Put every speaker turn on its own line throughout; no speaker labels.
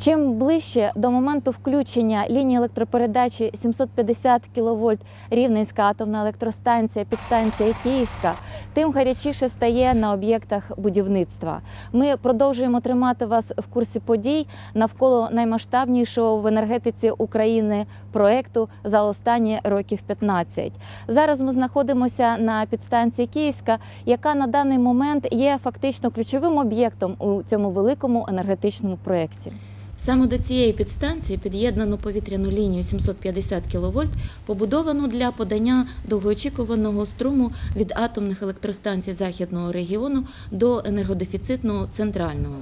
Чим ближче до моменту включення лінії електропередачі 750 кВт Рівненська атомна електростанція, підстанція Київська, тим гарячіше стає на об'єктах будівництва. Ми продовжуємо тримати вас в курсі подій навколо наймасштабнішого в енергетиці України проекту за останні років 15. Зараз ми знаходимося на підстанції Київська, яка на даний момент є фактично ключовим об'єктом у цьому великому енергетичному проєкті. Саме до цієї підстанції під'єднану повітряну лінію 750 кВт, побудовану для подання довгоочікуваного струму від атомних електростанцій західного регіону до енергодефіцитного центрального.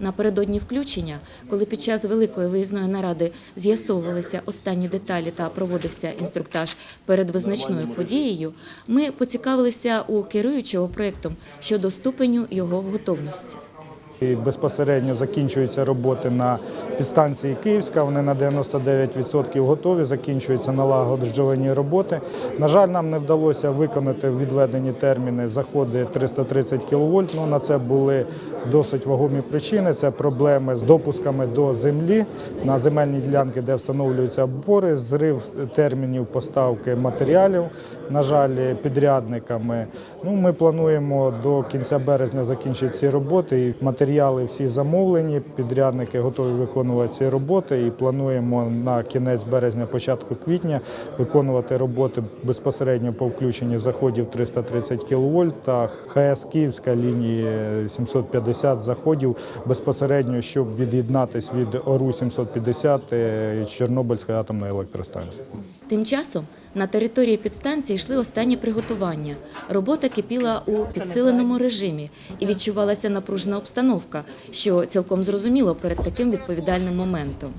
Напередодні включення, коли під час великої виїзної наради з'ясовувалися останні деталі та проводився інструктаж перед визначною подією, ми поцікавилися у керуючого проєктом щодо ступеню його готовності.
І безпосередньо закінчуються роботи на підстанції Київська. Вони на 99% готові. Закінчуються налагоджувані роботи. На жаль, нам не вдалося виконати в відведені терміни заходи 330 кВт. Ну, на це були досить вагомі причини. Це проблеми з допусками до землі на земельні ділянки, де встановлюються опори, зрив термінів поставки матеріалів. На жаль, підрядниками. Ну, ми плануємо до кінця березня закінчити ці роботи. І матеріали всі замовлені. Підрядники готові виконувати ці роботи. І плануємо на кінець березня, початку квітня виконувати роботи безпосередньо по включенню заходів 330 кВт та ХС Київська лінії 750 заходів безпосередньо, щоб від'єднатись від ОРУ 750 е, Чорнобильської атомної електростанції.
Тим часом на території підстанції йшли останні приготування. Робота кипіла у підсиленому режимі і відчувалася напружена обстановка, що цілком зрозуміло перед таким відповідальним моментом.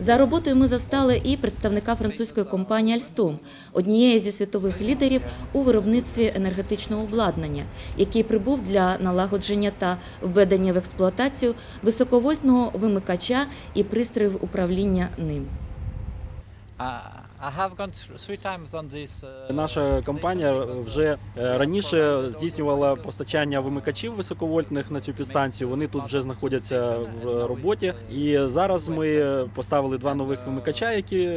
За роботою ми застали і представника французької компанії Alstom, однієї зі світових лідерів у виробництві енергетичного обладнання, який прибув для налагодження та введення в експлуатацію високовольтного вимикача і пристроїв управління ним.
Uh. Uh,
Наша компанія вже е, раніше здійснювала постачання вимикачів високовольтних на цю підстанцію. Вони тут вже знаходяться в роботі. І зараз ми поставили два нових вимикача, які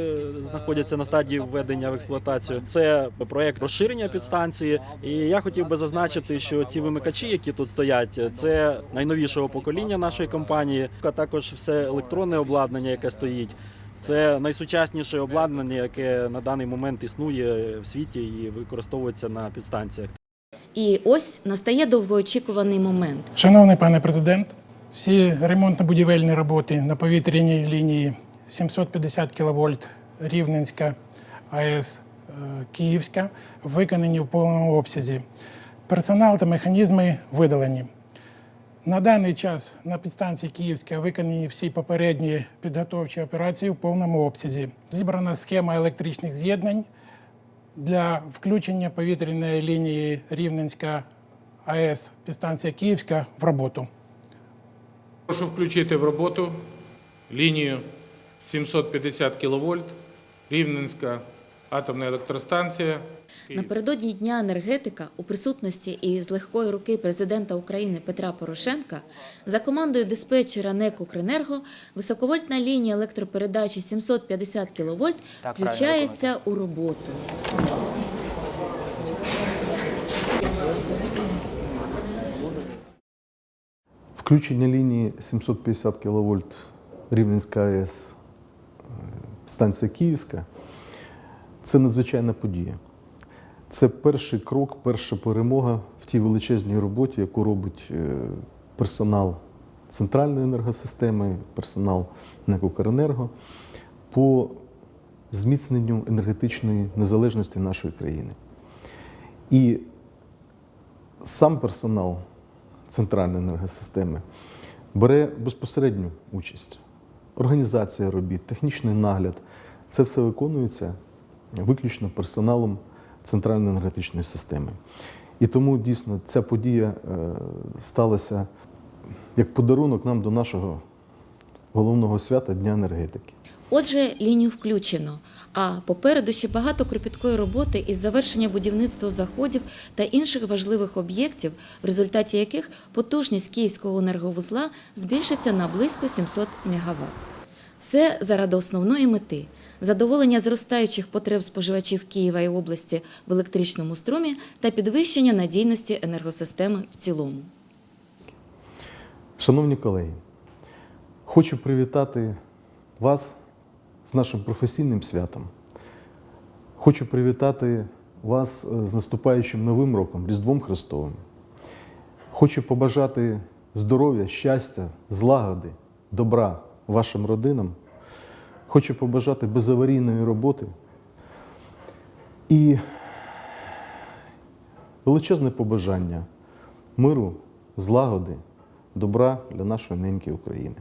знаходяться на стадії введення в експлуатацію. Це проект розширення підстанції. І я хотів би зазначити, що ці вимикачі, які тут стоять, це найновішого покоління нашої компанії, а також все електронне обладнання, яке стоїть. Це найсучасніше обладнання, яке на даний момент існує в світі і використовується на підстанціях.
І ось настає довгоочікуваний момент.
Шановний пане президент, всі ремонтно-будівельні роботи на повітряній лінії 750 кВт Рівненська АЕС е, Київська виконані в повному обсязі. Персонал та механізми видалені. На даний час на підстанції Київська виконані всі попередні підготовчі операції в повному обсязі. Зібрана схема електричних з'єднань для включення повітряної лінії Рівненська АЕС підстанція Київська в роботу.
Прошу включити в роботу лінію 750 кВт Рівненська атомна електростанція.
Напередодні дня енергетика у присутності і з легкої руки президента України Петра Порошенка за командою диспетчера НЕК «Укренерго» високовольтна лінія електропередачі 750 кВт включається у роботу.
Включення лінії 750 кВт Рівненська АЕС, е, станція Київська це надзвичайна подія. Це перший крок, перша перемога в тій величезній роботі, яку робить е, персонал центральної енергосистеми, персонал НЕК «Укренерго» по зміцненню енергетичної незалежності нашої країни. І сам персонал центральної енергосистеми бере безпосередню участь. Організація робіт, технічний нагляд це все виконується виключно персоналом центральної енергетичної системи. І тому дійсно ця подія е, сталася як подарунок нам до нашого головного свята Дня енергетики.
Отже, лінію включено. А попереду ще багато кропіткої роботи із завершення будівництва заходів та інших важливих об'єктів, в результаті яких потужність київського енерговузла збільшиться на близько 700 МВт. Все заради основної мети задоволення зростаючих потреб споживачів Києва і області в електричному струмі та підвищення надійності енергосистеми в цілому.
Шановні колеги, хочу привітати вас з нашим професійним святом. Хочу привітати вас е, з наступаючим Новим роком, Різдвом Христовим. Хочу побажати здоров'я, щастя, злагоди, добра вашим родинам. Хочу побажати безаварійної роботи і величезне побажання миру, злагоди, добра для нашої неньки України.